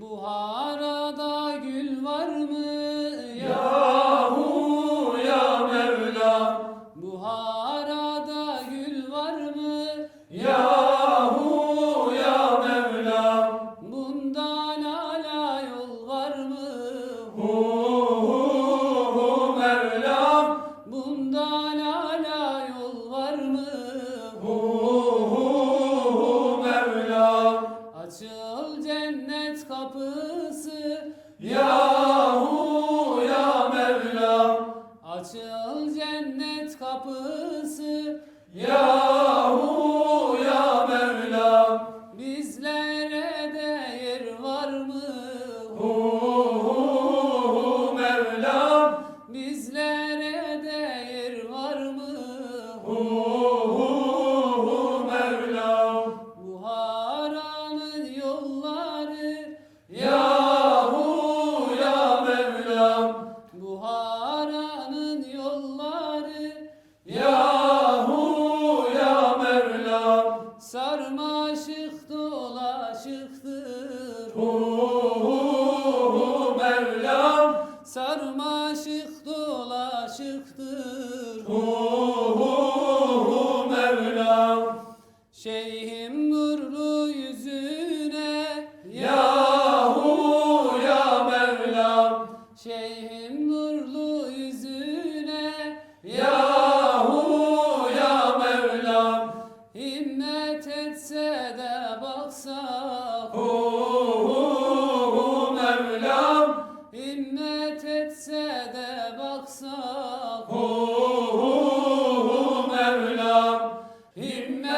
Buhara'da gül var mı? Yahu ya Mevla Buhara'da gül var mı? Yahu kapısı Yahu ya Mevlam Açıl cennet kapısı Yahu ya Mevlam Bizlere de yer var mı? Hu hu hu Mevlam Bizlere de yer var mı? Hu aşık dolaşıktır. Hu hu hu Mevlam sarmaşık dolaşıktır. Hu baksak hu hu hu Mevlam. Himmet etse de baksak hu hu hu Mevlam. Himmet